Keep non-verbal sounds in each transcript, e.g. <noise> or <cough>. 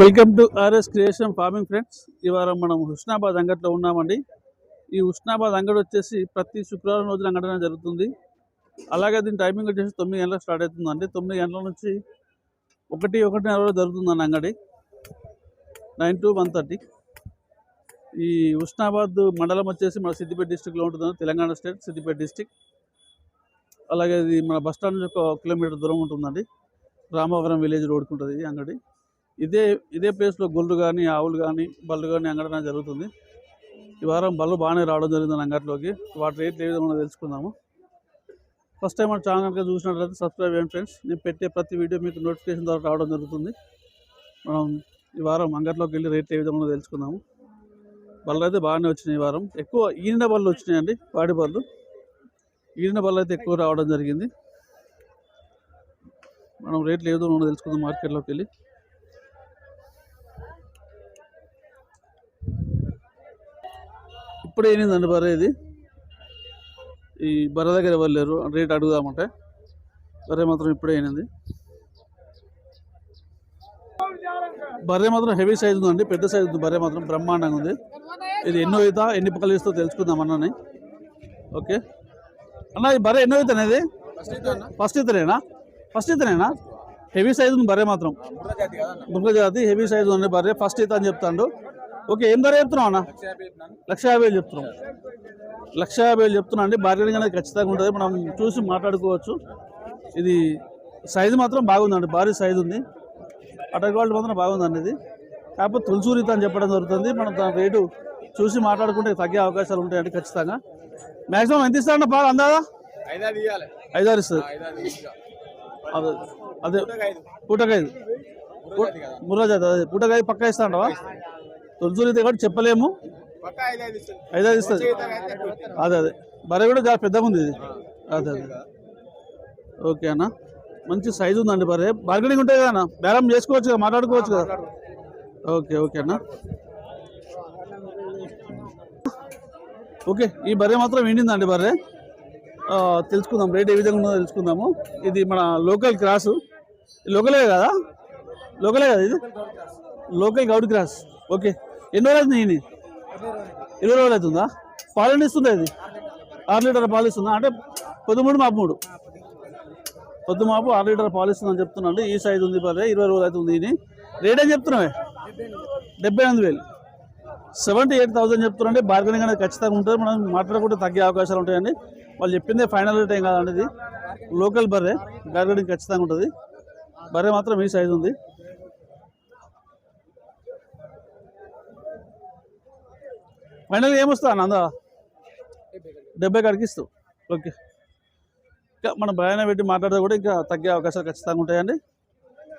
Welcome to RS creation farming friends. ఈ వారం మనం హుస్నాబాద్ అంగట్లో ఉన్నామండి. ఈ హుస్నాబాద్ అంగడి వచ్చేసి ప్రతి శుక్రవారం రోజున అంగడి అనేది జరుగుతుంది. అలాగే దీని టైమింగ్ వచ్చేసి తొమ్మిది గంటలకు స్టార్ట్ అవుతుందండి. తొమ్మిది గంటల నుంచి ఒకటి ఒకటిన్నర వరకు జరుగుతుందండి అంగడి. Nine to one thirty. ఈ హుస్నాబాద్ మండలం వచ్చేసి మన సిద్దిపేట డిస్టిక్లో ఉంటుంది తెలంగాణ స్టేట్ సిద్దిపేట డిస్టిక్ అలాగే ఇది మన బస్టాండ్ నుంచి ఒక కిలోమీటర్ దూరం ఉంటుందండి. రామవరం విలేజ్ రోడ్కి ఉంటుంది ఈ అంగడి. ఇదే ఇదే ప్లేస్లో గొల్లు కానీ ఆవులు కానీ బళ్ళు కానీ అంగడం జరుగుతుంది. ఈ వారం బళ్ళు బాగానే రావడం జరిగింది అంగట్లోకి వాటి రేట్లు ఏ విధంగా తెలుసుకుందాము. ఫస్ట్ టైం మన ఛానల్ చూసినట్లయితే సబ్స్క్రైబ్ చేయండి ఫ్రెండ్స్ నేను పెట్టే ప్రతి వీడియో మీకు నోటిఫికేషన్ ద్వారా రావడం జరుగుతుంది. మనం ఈ వారం అంగట్లోకి వెళ్ళి రేట్లు ఏ విధంగా తెలుసుకుందాము. బళ్ళు అయితే బాగానే వచ్చినాయి ఈ వారం. ఎక్కువ ఈనిన బళ్ళు వచ్చినాయండి పాడి బళ్ళు. ఈనిన బళ్ళు అయితే ఎక్కువ రావడం జరిగింది. మనం రేట్లు ఏ విధంగా తెలుసుకుందాం మార్కెట్లోకి వెళ్ళి. ఇప్పుడు ఏంటండి బర్రె ఇది? ఈ బర్రె దగ్గర ఎవరు లేరు? రేట్ అడుగుదామంటే. బర్రె మాత్రం ఇప్పుడే అయినది బర్రె మాత్రం హెవీ సైజ్ ఉందండి పెద్ద సైజ్ ఉంది బర్రె మాత్రం బ్రహ్మాండంగా ఉంది. ఇది ఎన్నో అవుతా ఎన్ని పక్కలు ఇస్తో తెలుసుకుందాం అన్నని ఓకే. అన్న ఈ బర్రె ఎన్నో అవుతాను ఇది? ఫస్ట్ ఇతనేనా ఫస్ట్ ఇతనేనా హెవీ సైజ్ ఉంది బర్రె మాత్రం. జాతి హెవీ సైజ్ ఉంది బర్రె. ఫస్ట్ ఇత అని చెప్తాడు. ఓకే ఏం ధర చెప్తున్నావు అన్న? లక్ష యాభై వేలు చెప్తున్నాం లక్ష యాభై వేలు చెప్తున్నా అండి బార్గెనింగ్ అనేది ఖచ్చితంగా ఉంటుంది. మనం చూసి మాట్లాడుకోవచ్చు. ఇది సైజు మాత్రం బాగుందండి. భారీ సైజు ఉంది. అటర్ క్వాలిటీ మాత్రం బాగుందండి ఇది. కాకపోతే తులసూరిత అని చెప్పడం జరుగుతుంది. మనం దాని రేటు చూసి మాట్లాడుకుంటే తగ్గే అవకాశాలు ఉంటాయండి ఖచ్చితంగా. మ్యాక్సిమం ఎంత ఇస్తారండి పాలు అందాదా? ఐదారు ఇస్తుంది ఇస్తా. అదే అదే. పూటకైదు ముర్రాజాతి. ముర్రాజాతి అదే. పూటకైదు పక్కా ఇస్తాండవా? తులసూరిత కూడా చెప్పలేము. ఐదారు ఇస్తుంది. అదే అదే. బర్రె కూడా చాలా పెద్దగా ఉంది ఇది. అదే అదే. ఓకే అన్న. మంచి సైజు ఉందండి బర్రె. బార్గెనింగ్ ఉంటుంది కదా అన్న? బేరం చేసుకోవచ్చు కదా మాట్లాడుకోవచ్చు కదా? ఓకే ఓకే అన్న. ఓకే ఈ బర్రె మాత్రం ఎండిందండి బర్రె. తెలుసుకుందాం. రేట్ ఏ విధంగా ఉందో తెలుసుకుందాము. ఇది మన లోకల్ క్రాసు. లోకలే కదా? లోకలే కదా ఇది? లోకల్ గౌడ్ క్రాస్. ఓకే. ఎన్ని రోజులు అవుతుంది ఈయన ఇరవై రోజులు అవుతుందా? పాలు ఇస్తుందా ఇది? ఆరు లీటర్ పాలు ఇస్తుందా? అంటే పొద్దుమూడు మాపు మూడు. పొద్దు మాపు ఆరు లీటర్ పాలు ఇస్తుందని చెప్తున్నాను ఈ సైజు ఉంది పదే ఇరవై రోజులు అవుతుంది ఇది. రేట్ ఏం చెప్తున్నావే? డెబ్బై ఎనిమిది వేలు. సెవెంటీ ఎయిట్ థౌసండ్ చెప్తున్నారంటే బార్గెనింగ్ అనేది ఖచ్చితంగా ఉంటుంది. మనం మాట్లాడుకుంటే తగ్గే అవకాశాలు ఉంటాయండి. వాళ్ళు చెప్పిందే ఫైనల్ రేట్ ఏం కాదండి ఇది. లోకల్ బర్రె బార్గెనింగ్ ఖచ్చితంగా ఉంటుంది. బర్రె మాత్రం ఈ సైజు ఉంది. ఫైనల్ ఏమొస్తా నంద? డెబ్బై కాడికి ఓకే. ఇంకా మనం భయాన పెట్టి మాట్లాడితే కూడా ఇంకా తగ్గే అవకాశాలు ఖచ్చితంగా ఉంటాయండి.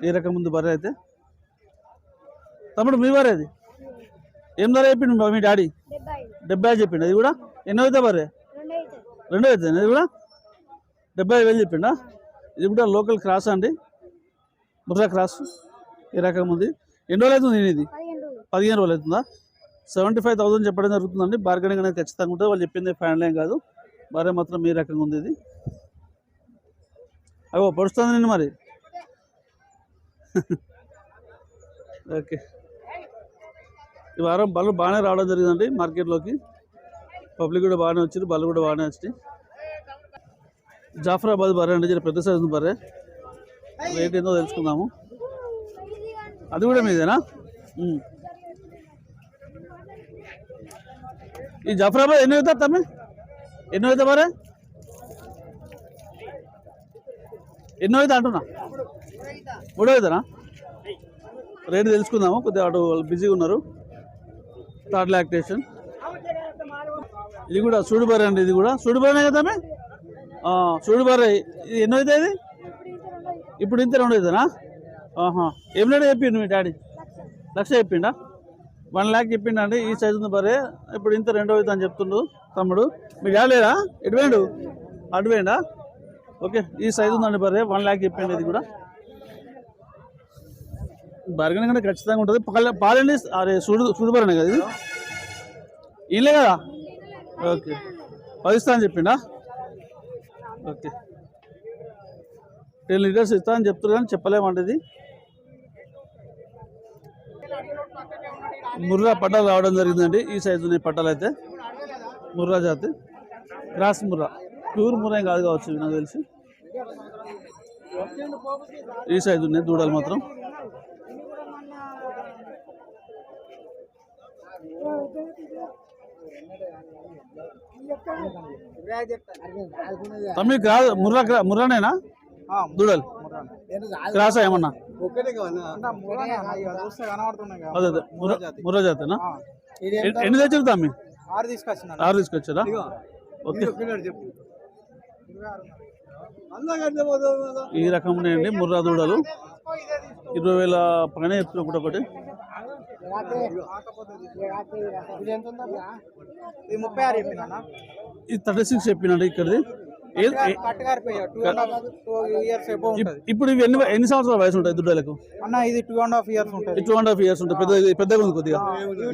ఈ రకం ముందు బర్రె అయితే. తమ్ముడు మీ బర్రె అది? ఏం ధర చెప్పిండు మీ- మీ డాడీ? డెబ్బై ఐదు చెప్పిండు. అది కూడా ఎన్నో అయితే బర్రె? రెండో అయితే ఇది కూడా డెబ్బై ఐదు వేలు చెప్పిండా? ఇది కూడా లోకల్ క్రాస్ అండి. ముర్రా క్రాస్. ఈ రకం ఉంది? ఎన్ని రోజులు అవుతుంది ఇది? పదిహేను రోజులు అవుతుందా? సెవెంటీ ఫైవ్ థౌసండ్ చెప్పడం జరుగుతుందండి. బార్గెనింగ్ అనేది ఖచ్చితంగా ఉంటుంది. వాళ్ళు చెప్పింది ఫైనల్ ఏం కాదు. భార్య మాత్రం మీ రకంగా ఉంది ఇది. అవో పడుస్తుంది నేను మరి. <laughs> ఓకే ఈ వారం బళ్ళు బాగానే రావడం జరిగిందండి మార్కెట్లోకి. పబ్లిక్ కూడా బాగానే వచ్చింది. బళ్ళు కూడా బాగానే వచ్చినాయి జాఫరాబాద్ బర్రె అండి. జర పెద్ద సైజు బర్రె. రేట్ ఏందో తెలుసుకుందాము. అది కూడా మీదేనా? ఈ జఫరాబాద్ ఎన్ని అవుతారు తమ్మి? ఎన్ని అవుతా మరే? ఎన్నో అవుతా అంటున్నా? మూడో అవుతానా రేటు తెలుసుకుందాము కొద్దిగా అటు వాళ్ళు బిజీగా ఉన్నారు. Third lactation. ఇది కూడా సూడిబారే అండి ఇది కూడా. సూడిబారే కదా తమ్మి? ఇది ఎన్నో అవుతాయి ఇది? ఇప్పుడు ఇంత రెండు అవుతానా ఆహా. ఏం లేడు చెప్పిండు మీ డాడీ? లక్ష చెప్పిండా? వన్ ల్యాక్ చెప్పిండు ఈ సైజు ఉంది బరే ఇప్పుడు ఇంత రెండో అవుతుంది అని చెప్తుండు తమ్ముడు. మీ డాడీ లేడా ఎటు ఓకే ఈ సైజు ఉందండి బరే వన్ ల్యాక్ చెప్పిండి ఇది కూడా. బర్గన్ కంటే ఖచ్చితంగా ఉంటుంది. పాల పాలండి అరే సూడు సుడుబరనే కదా ఇది? ఇల్లే కదా? ఓకే. పదిస్తా అని చెప్పిండా? ఓకే. టెన్ లీటర్స్ ఇస్తా అని చెప్తారు కానీ చెప్పలేమండి ఇది. ముర్రా పట్టాలు రావడం జరిగిందండి. ఈ సైజు ఉన్నాయి పట్టాలు అయితే. ముర్రా జాతి. క్రాస్ ముర్రా. ప్యూర్ ముర్రా ఏం కాదు కావచ్చు నాకు తెలిసి. ఈ సైజు ఉన్నాయి దూడలు మాత్రం. తమ్మి క్రాస్ ముర్రా ముర్రానేనా? దూడలు. క్రాస్ ఏమన్నా? అదే అదే ముర్రా ముర్రా జాతేనా ఎన్ని- ఎన్ని తెచ్చారు తమ్మి ఆరు తీసుకొచ్చిన ఆరు తీసుకొచ్చారా? ఓకే. ఈ రకం ఉన్నాయండి ముర్రా దూడలు. ఇరవై వేల పైన చెప్తున్నా ఒకటి. ఒకటి ఇది ముప్పై ఆరు చెప్పిన ఇది థర్టీ సిక్స్ చెప్పినండి ఇక్కడిది. ఇప్పుడు ఇవి ఎన్ని ఎన్ని సంవత్సరాల వయసు ఉంటాయి దుడ్డలకు అన్న ఇది టూ అండ్ హాఫ్ ఇయర్స్ ఉంటుంది. టూ అండ్ హాఫ్ ఇయర్స్ ఉంటాయి పెద్ద పెద్దగా ఉంది కొద్దిగా.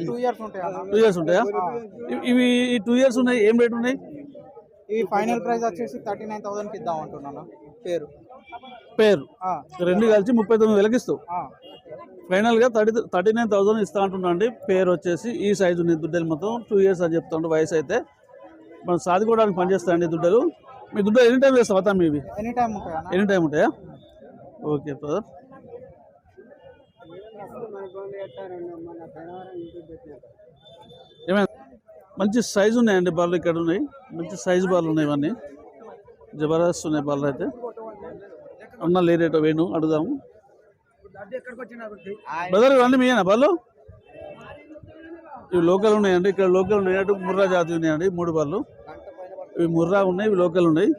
టూ ఇయర్స్ ఉంటాయి టూ ఇయర్స్ ఉంటాయా? ఇవి- ఈ టూ ఇయర్స్ ఉన్నాయి. ఏం రేట్ ఉన్నాయి? ఇవి ఫైనల్ ప్రైస్ వచ్చేసి థర్టీ నైన్ థౌసండ్కి ఇద్దాం అంటున్నాను పేరు. పేరు. రెండు కలిసి ముప్పై తొమ్మిది వేలకి ఇస్తావు. ఫైనల్గా థర్టీ థర్టీ నైన్ థౌసండ్ ఇస్తా అంటున్నా అండి. పేరు వచ్చేసి ఈ సైజు ఉంది దుడ్డలు మొత్తం. టూ ఇయర్స్ అని చెప్తాడు వయసు అయితే. మనం సాదుకోవడానికి పనిచేస్తాయండి దుడ్డలు మీ దుడ్డలు ఎనీ టైం వేస్తావా తమ్మి ఇవి ఎనీ టైం ఉంటాయి అన్న? ఎనీ టైం ఉంటాయా? Okay brother. ఏమైనా మంచి సైజు ఉన్నాయండి బాళ్ళు ఇక్కడ ఉన్నాయి. మంచి సైజు బాళ్ళు ఉన్నాయి ఇవన్నీ. జబర్దస్త్ ఉన్నాయి బాళ్ళు అయితే. అన్న లేరేటో వేణు అడుగుదాము. బ్రదర్ ఇవన్నీ మీయేనా బాళ్ళు ఇవి లోకల్ ఉన్నాయండి. ఇక్కడ లోకల్ ఉన్నాయి. అటు ముర్రా జాతి ఉన్నాయండి మూడు బాళ్ళు ఇవి ముర్రా ఉన్నాయి ఇవి లోకల్ ఉన్నాయి.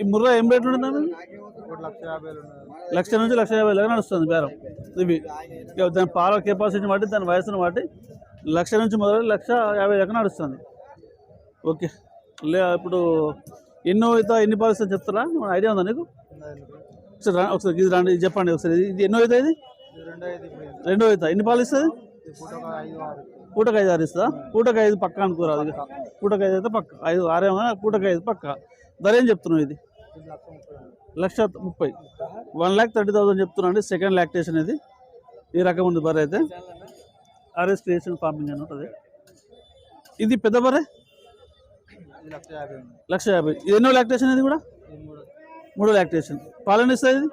ఈ ముర్రా ఏం రేట్ ఉంటుందండి ఒకటి లక్ష నుంచి లక్ష యాభై దాకా నడుస్తుంది బేరం. ఇవి. దాని పాల కెపాసిటీని బట్టి దాని వయసును బట్టి లక్ష నుంచి మొదలు లక్ష యాభై దాకా నడుస్తుంది. ఓకే. లే ఇప్పుడు ఎన్నో అవుతా ఎన్ని పాలు ఇస్తా చెప్తారా? ఐడియా ఉందా నీకు? ఒకసారి ఒకసారి ఇది రండి ఇది చెప్పండి ఒకసారి. ఇది- ఎన్నో అవుతాయి ఇది? రెండో ఇది ఇప్పుడు. ఇది. రెండో అవుతా ఎన్ని పాలు పూటకు ఐదు ఆరు పూటకు ఐదు పక్క అనుకోరాదు ఇక. పూటకు ఐదు అయితే పక్క. ఐదు ఆరేమో పూటకు ఐదు పక్క. ధర ఏం చెప్తున్నావు ఇది? లక్ష ముప్పై. వన్ ల్యాక్ థర్టీ థౌసండ్ చెప్తున్నాండి సెకండ్ లాక్టేషన్ ఇది. ఈ రకం ఉంది బర్రె అయితే. ఆర్ఎస్ క్రియేషన్ ఫార్మింగ్ అని ఉంటుంది. ఇది పెద్ద బర్రె? లక్ష యాభై. ఇది ఎన్నో లాక్టేషన్ ఇది కూడా? మూడు లాక్టేషన్. పాలన ఇస్తుంది ఇది?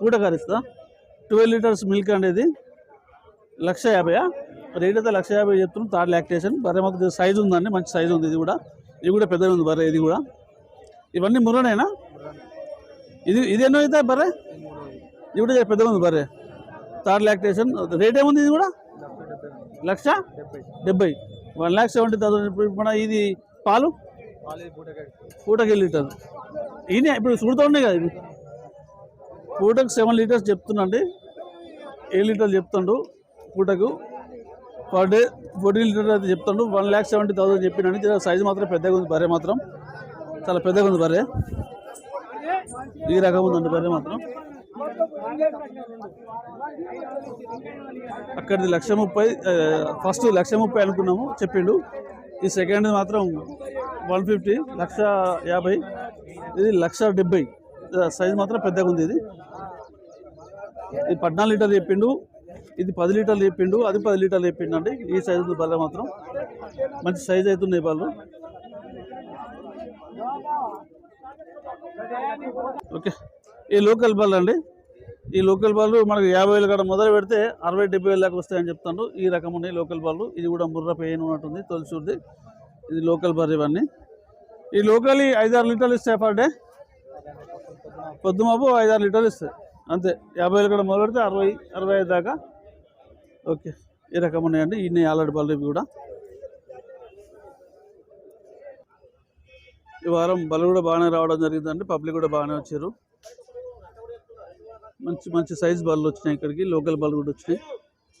పూట కరిస్తా ట్వెల్వ్ లీటర్స్ మిల్క్ అండి ఇది. లక్ష యాభైయా? రేట్ అయితే లక్ష యాభై చెప్తున్నాం థర్డ్ లాక్టేషన్. బర్రె మాకు సైజు ఉందండి మంచి సైజు ఉంది ఇది కూడా. ఇది కూడా పెద్దగా ఉంది బర్రె ఇది కూడా. ఇవన్నీ ముర్రనేనా? ఇది ఇది ఎన్నో అవుతాయి బర్రె? ఇది కూడా పెద్దగా ఉంది బర్రె. Third lactation. రేట్ ఏముంది ఇది కూడా? లక్ష? డెబ్బై. One lakh seventy thousand. మన ఇది పాలు? పూటకి లీటర్. ఈయన ఇప్పుడు చూడుతూ ఉన్నాయి కదా ఇది పూటకు సెవెన్ లీటర్స్ చెప్తుండండి ఏ లీటర్లు చెప్తుండు పూటకు. పర్ డే ఫోర్టీన్ లీటర్ అయితే చెప్తాడు. వన్ ల్యాక్ సెవెంటీ థౌసండ్ చెప్పినండి. సైజు మాత్రం పెద్దగా ఉంది బర్రె మాత్రం. చాలా పెద్దగా ఉంది బర్రె. ఈ రకం ఉందండి బర్రె మాత్రం. అక్కడిది లక్ష ముప్పై ఫస్ట్ లక్ష ముప్పై అనుకున్నాము చెప్పిండు. ఈ సెకండ్ మాత్రం వన్ ఫిఫ్టీ లక్ష యాభై. ఇది లక్ష డెబ్బై. సైజ్ మాత్రం పెద్దగా ఉంది ఇది. ఇది పద్నాలుగు లీటర్ చెప్పిండు. ఇది పది లీటర్లు చెప్పిండు అది పది లీటర్లు చెప్పిండు అండి ఈ సైజు బల్ల మాత్రం. మంచి సైజ్ అవుతున్నాయి వాళ్ళు ఓకే. ఈ లోకల్ బల్ అండి. ఈ లోకల్ బాల్ మనకు యాభై వేలు కాడ మొదలు పెడితే అరవై డెబ్బై వేలు దాకా వస్తాయని చెప్తాను ఈ రకం ఉన్నాయి లోకల్ బాల్ ఇది కూడా ముర్ర పెయిన్ ఉన్నట్టుంది తొలిచూరిది. ఇది లోకల్ బర్రె ఇవన్నీ. ఈ లోకల్ ఐదారు లీటర్లు ఇస్తాయి పర్ డే పొద్దుమాపు ఐదారు లీటర్లు ఇస్తాయి. అంతే. యాభై వేలు కాడ మొదలు పెడితే అరవై అరవై ఐదు దాకా ఓకే. ఈ రకం ఉన్నాయండి? ఇన్ని ఆల్రెడీ బర్రెలు ఇవి కూడా? ఈ వారం బలు కూడా బాగానే రావడం జరిగిందండి. పబ్లిక్ కూడా బాగానే వచ్చారు. మంచి మంచి సైజ్ బళ్ళు వచ్చినాయి ఇక్కడికి. లోకల్ బళ్ళు కూడా వచ్చినాయి.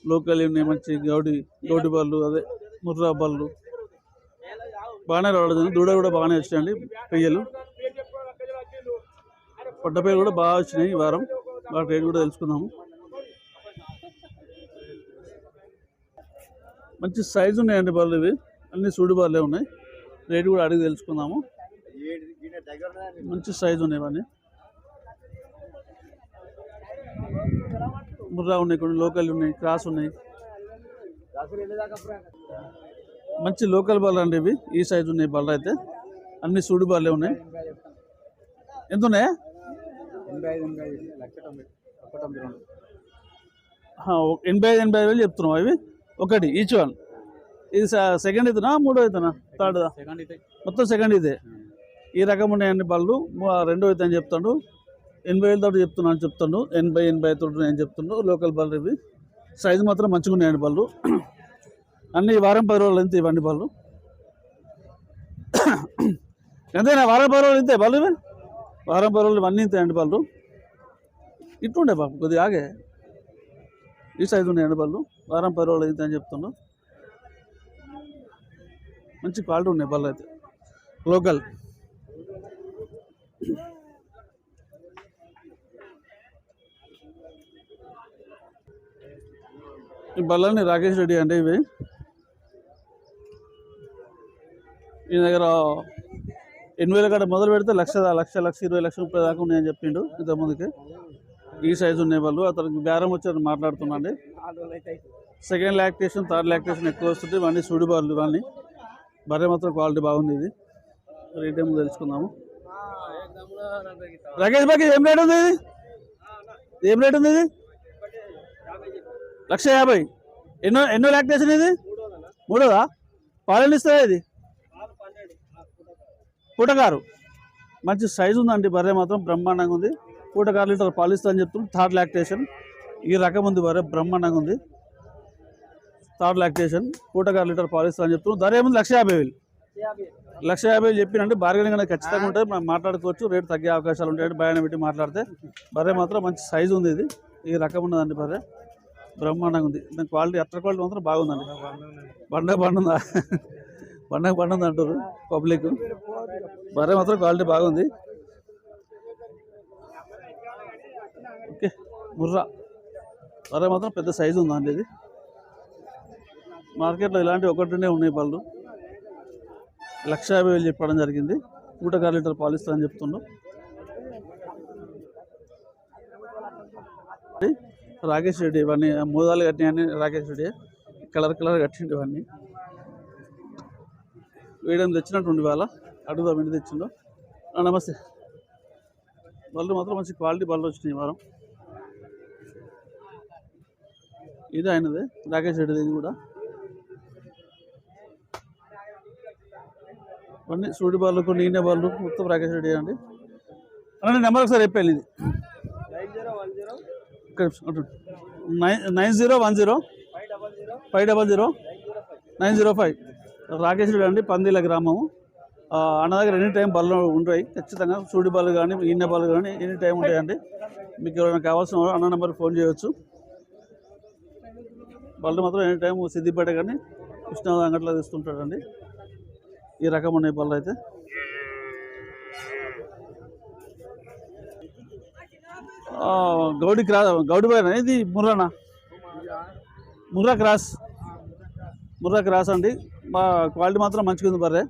లోకల్ ఉన్నాయి మంచి గౌడి గౌడి బళ్ళు అదే ముర్రా బళ్ళు బాగానే రావడం జరిగింది. దూడ కూడా బాగానే వచ్చినాయండి. పెయ్యలు. పొట్టపేలు కూడా బాగా వచ్చినాయి ఈ వారం. వాటి రేటు కూడా తెలుసుకుందాము. మంచి సైజు ఉన్నాయండి బళ్ళు ఇవి. అన్ని సూడి బళ్ళే ఉన్నాయి. రేట్ కూడా అడిగి తెలుసుకుందాము. మంచి సైజు ఉన్నాయి ఇవన్నీ. ముర్రా ఉన్నాయి కొన్ని లోకల్ ఉన్నాయి క్రాస్ ఉన్నాయి. మంచి లోకల్ బాల్ అండి ఇవి. ఈ సైజు ఉన్నాయి బాల్ అయితే. అన్ని సూడి బాల్లే ఉన్నాయి. ఎంత ఉన్నాయా? ఎనభై ఐదు ఎనభై వేలు చెప్తున్నావు అవి ఒకటి ఈచ్ వన్ ఇది సెకండ్ ఇతనా మూడో ఇతనా థర్డ్ సెకండ్ అయితే మొత్తం సెకండ్ ఇదే. ఈ రకం ఉన్నాయండి బళ్ళు. రెండో ఇతను చెప్తాడు? ఎనభై వేలు తోటి చెప్తున్నాను చెప్తాడు. ఎనభై ఎనభై తోటి నేను చెప్తున్నాడు లోకల్ బళ్ళు ఇవి. సైజు మాత్రం మంచిగా ఉన్నాయండి బళ్ళు. అన్ని వారం పది రోజులు ఎంత ఇవ్వండి బళ్ళు. ఎంతైనా వారం పది రోజులు ఇంతే బళ్ళు ఇవి? వారం పది రోజులు అన్నీ ఇంతే బళ్ళు. ఇట్లుండే బాబు కొద్దిగా ఆగే. ఈ సైజు ఉన్నాయండి బళ్ళు. వారం పది రోజులు అయితే అని చెప్తున్నాడు మంచి క్వాలిటీ ఉన్నాయి బళ్ళు అయితే. లోకల్. ఈ బళ్ళని రాకేష్ రెడ్డి అంటే ఇవి. ఈ దగ్గర ఎనిమిది వేల కాడ మొదలు పెడితే లక్ష లక్ష లక్ష ఇరవై లక్ష ముప్పై దాకా ఉన్నాయని చెప్పిండు ఇంతకుముందుకి. ఈ సైజు ఉన్నాయి వాళ్ళు. అతనికి బేరం వచ్చారు మాట్లాడుతున్నాండి సెకండ్ లాక్టేషన్ థర్డ్ లాక్టేషన్ ఎక్కువ వస్తుంది ఇవన్నీ సుడి బార్లు ఇవన్నీ. బర్రె మాత్రం క్వాలిటీ బాగుంది ఇది. రేట్ ఏమో తెలుసుకుందాము. రకేష్ బాకి ఏం రేట్ ఉంది ఇది? ఏం రేట్ ఉంది ఇది? లక్ష యాభై. ఎన్నో ఎన్నో లాక్టేషన్ ఇది? మూడోదా? పాలన ఇస్తుందా ఇది? పూటకారు మంచి సైజు ఉందండి బర్రె మాత్రం బ్రహ్మాండంగా ఉంది. పూటకారు లీటర్ పాలిస్తా అని చెప్తున్నారు. Third lactation. ఈ రకం ఉంది బర్రె బ్రహ్మాండంగా ఉంది. Third lactation. పూటకారు లీటర్ పాలిస్తా అని చెప్తున్నారు. ధర ఏముంది? లక్ష యాభై వేలు. లక్ష యాభై వేలు చెప్పినంటే బార్గెనింగ్ అనేది ఖచ్చితంగా ఉంటుంది. మనం మాట్లాడుకోవచ్చు. రేటు తగ్గే అవకాశాలు ఉంటాయండి భయాన్ని పెట్టి మాట్లాడితే బర్రె మాత్రం మంచి సైజు ఉంది ఇది. ఈ రకం ఉన్నదండి బర్రె. బ్రహ్మాండంగా ఉంది. దాని క్వాలిటీ అట్టర్ క్వాలిటీ మాత్రం బాగుందండి. బండ బండుందా బండ బండుంది అంటారు పబ్లిక్ బర్రె మాత్రం క్వాలిటీ బాగుంది. ఓకే ముర్రా మాత్రం పెద్ద సైజు ఉందండి ఇది? మార్కెట్లో ఇలాంటివి ఒకటినే ఉన్నాయి పళ్ళు లక్ష యాభై వేలు చెప్పడం జరిగింది. నూట లీటర్ పాలు అని చెప్తుండ్రు. రాకేష్ రెడ్డి ఇవన్నీ మూదాలు కట్టినవన్నీ రాకేష్ రెడ్డి. కలర్ కలర్ కట్టిండు ఇవన్నీ. వేయడం తెచ్చినట్టు వాళ్ళ అడుగుదాం ఇంటి తెచ్చిండు. నమస్తే. బళ్ళు మాత్రం మంచి క్వాలిటీ బళ్ళు వచ్చినాయి వారం. ఇది ఆయనది రాకేష్ రెడ్డిది ఇది కూడా. అన్ని సూడి బాళ్ళు కొన్ని ఈనే బాళ్ళు మొత్తం రాకేష్ రెడ్డి అండి. అన్న నెంబర్ ఒకసారి చెప్పాను ఇది. Nine nine zero one zero. Five double zero. Nine zero five. Rakesh Reddy అండి పందిల గ్రామము. అన్న దగ్గర ఎనీ టైం బళ్ళు ఉంటాయి. ఖచ్చితంగా సూడి బాళ్ళు కానీ ఈనె బాళ్ళు కానీ ఎనీ టైం ఉంటాయండి. మీకు ఎవరైనా కావాల్సిన అన్న నెంబర్కి ఫోన్ చేయవచ్చు బళ్ళు మాత్రం ఎనీ టైం సిద్దిపేట కానీ కృష్ణా అంగట్లో తీసుకుంటాడండి. ఈ రకం ఉన్నాయి పళ్ళు అయితే. ఆ, గౌడి క్రా గౌడి పైన ఇది ముర్రానా? ముర్రా క్రాస్. ముర్రా క్రాస్ అండి. మా క్వాలిటీ మాత్రం మంచిగా ఉంది బర్రే.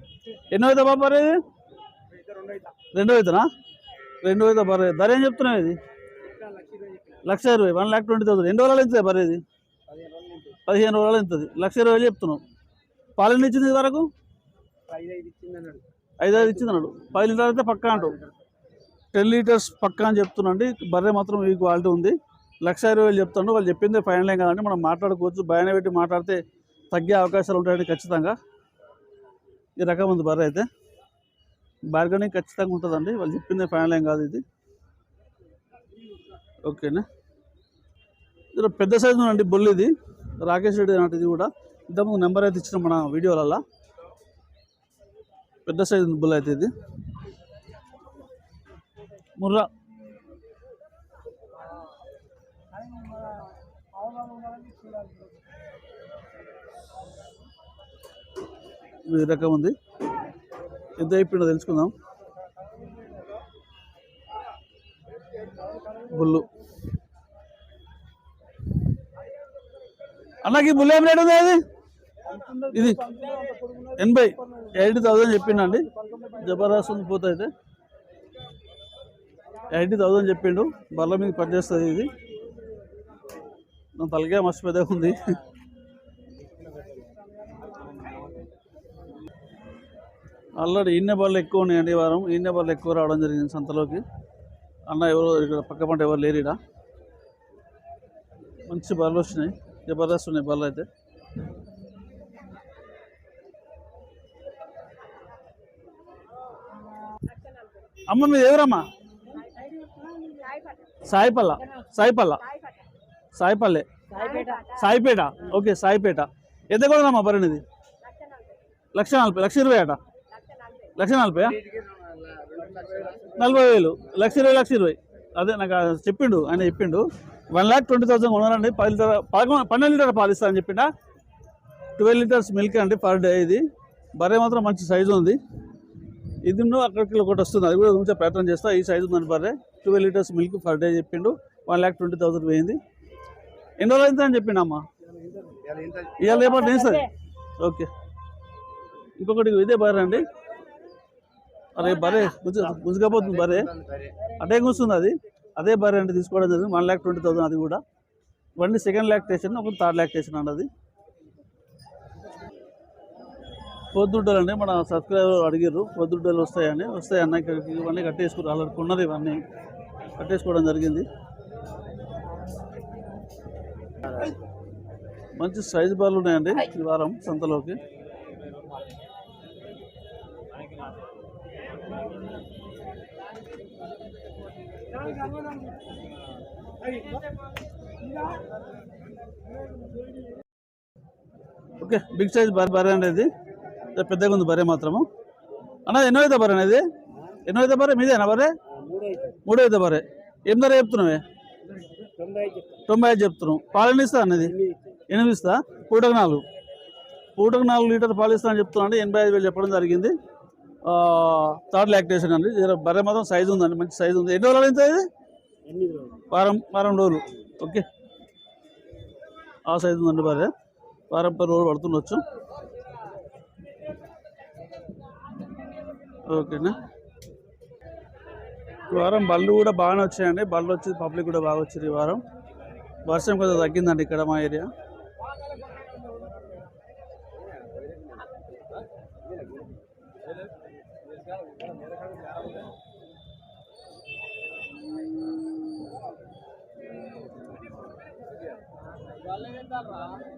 ఎన్నో అవుతా బాబు బర్రే ఇది? రెండో అవుతానా రెండో అవుతా బర్రే? ధర ఏం చెప్తున్నావు ఇది? లక్ష ఇరవై వన్ ల్యాక్ ట్వంటీ థౌసండ్. ఎన్ని రోజులు అవుతుంది బర్రె ఇది? పదిహేను రోజులు ఇంతది లక్ష ఇరవై వేలు చెప్తున్నావు. పాలు ఇచ్చింది ఇదివరకు ఐదు ఐదు ఇచ్చింది అన్నాడు. పది లీటర్ అయితే పక్కా అంటాడు టెన్ లీటర్స్ పక్కా అని చెప్తున్నాండి బర్రె మాత్రం ఈ క్వాలిటీ ఉంది. లక్ష ఇరవై వేలు చెప్తాను వాళ్ళు చెప్పింది ఫైనల్ ఏం కదండి. మనం మాట్లాడుకోవచ్చు. భయాన్ని పెట్టి మాట్లాడితే తగ్గే అవకాశాలు ఉంటాయండి ఖచ్చితంగా. ఈ రకం ఉంది బర్రె అయితే. బార్గెనింగ్ ఖచ్చితంగా ఉంటుందండి. వాళ్ళు చెప్పింది ఫైనల్ ఏం కాదు ఇది. ఓకేనా? ఇది పెద్ద సైజు ఉందండి బొల్లు ఇది రాకేష్ రెడ్డి అంటే కూడా ఇంతకుముందు నెంబర్ అయితే ఇచ్చిన మన వీడియోలలో పెద్ద సైజు బుల్ అయితే ఇది. ముర్రా. ఈ రకం ఉంది. ఎంత అయిపోయిందో తెలుసుకుందాం. బుల్లు. అన్నకి బుల్ ఏం రేట్ ఉంది అది? ఇది ఎనభై ఎయిటీ థౌసండ్ చెప్పిండండి. జబర్దస్త్ ఉంది పోతే అయితే ఎయిటీ థౌసండ్ చెప్పిండు. బల్ల మీద పనిచేస్తుంది ఇది. నా తలకే మస్తు పెద్దగా ఉంది. ఆల్రెడీ ఈయన బళ్ళు ఎక్కువ ఉన్నాయండి ఈ వారం. ఈయన బళ్ళు ఎక్కువ రావడం జరిగింది సంతలోకి. అన్న ఎవరు ఇక్కడ పక్క పంట ఎవరు లేరు ఇక్కడ మంచి బళ్ళు వచ్చినాయి. జబర్దస్త్ ఉన్నాయి బళ్ళు అయితే. అమ్మ మీద ఎవరమ్మా? సాయిపల్ల. సాయిపల్ల. సాయిపల్లె. సాయిపేట. ఓకే సాయిపేట. ఎంత కొడదమ్మా బరినిది లక్ష నలభై లక్ష ఇరవై అట? లక్ష నలభై నలభై వేలు. లక్ష ఇరవై లక్ష ఇరవై. అదే నాకు చెప్పిండు ఆయన చెప్పిండు. వన్ ల్యాక్ ట్వంటీ థౌసండ్ కొనాలండి పది లీటర్ పదకొండు పన్నెండు లీటర్ పాలు ఇస్తా అని ట్వెల్వ్ లీటర్స్ మిల్క్ అండి పర్ డే ఇది. బర్రె మాత్రం మంచి సైజు ఉంది. ఇది అక్కడికి ఒకటి వస్తుంది. అది కూడా కొంచెం ప్రయత్నం చేస్తా. ఈ సైజు ఉందండి బర్రె. Twelve litres milk per day చెప్పిండు. వన్ ల్యాక్ ట్వంటీ థౌసండ్ పోయింది. ఎన్ని రోజులు అయింది అని చెప్పిండు అమ్మ? ఇవాళ రేపటి సార్ ఓకే. ఇంకొకటి ఇదే బర్రె అండి. అరే బరే గుంజు బరే అటే కూర్చుంది అది. అదే బర్రె అంటే తీసుకోవడం జరిగింది. వన్ ల్యాక్ ట్వంటీ థౌసండ్ అది కూడా. ఇవన్నీ సెకండ్ లాక్టేషన్ ఒకటి థర్డ్ లాక్టేషన్ అండి అది పొద్దుడ్డలు అండి మన సబ్స్క్రైబర్ అడిగారు పొద్దుడ్డలు వస్తాయని. వస్తాయన్న ఇక్కడికి ఇవన్నీ కట్టేసుకున్నారు ఆల్రెడీ కొన్నది ఇవన్నీ. కట్టేసుకోవడం జరిగింది. మంచి సైజు బాల్ ఉన్నాయండి ఈ వారం సంతలోకి. ఓకే బిగ్ సైజ్ బర్రె అనేది పెద్దగా ఉంది బర్రె మాత్రము. అన్న ఎన్నో అయితే బర్రె అనేది? ఎన్నో అయితే బర్రె మీదేనా బర్రె? మూడో అయితే బర్రె. ఏం ధర చెప్తున్నావే? తొంభై ఐదు చెప్తున్నావు. పాలు ఎన్ని ఇస్తా అన్నది? ఎనిమిది ఇస్తా. పూటకు నాలుగు. పూటకు నాలుగు లీటర్ పాలు ఇస్తా అని చెప్తున్నా అంటే ఎనభై ఐదు వేలు చెప్పడం జరిగింది. థర్డ్ లాక్టేషన్ అండి. బర్రె మాత్రం సైజు ఉందండి. మంచి సైజు ఉంది. ఎన్ని రోజులు ఇది? వారం వారం రోజులు. ఓకే. ఆ సైజు ఉందండి బర్రె. వారం పది రోజులు పడుతుండొచ్చు. ఓకేనా? ఈ వారం బళ్ళు కూడా బాగానే వచ్చాయండి. బళ్ళు వచ్చి పబ్లిక్ కూడా బాగా వచ్చారు ఈ వారం. వర్షం కొంచెం తగ్గిందండి ఇక్కడ మా ఏరియా. ಅಲ್ಲ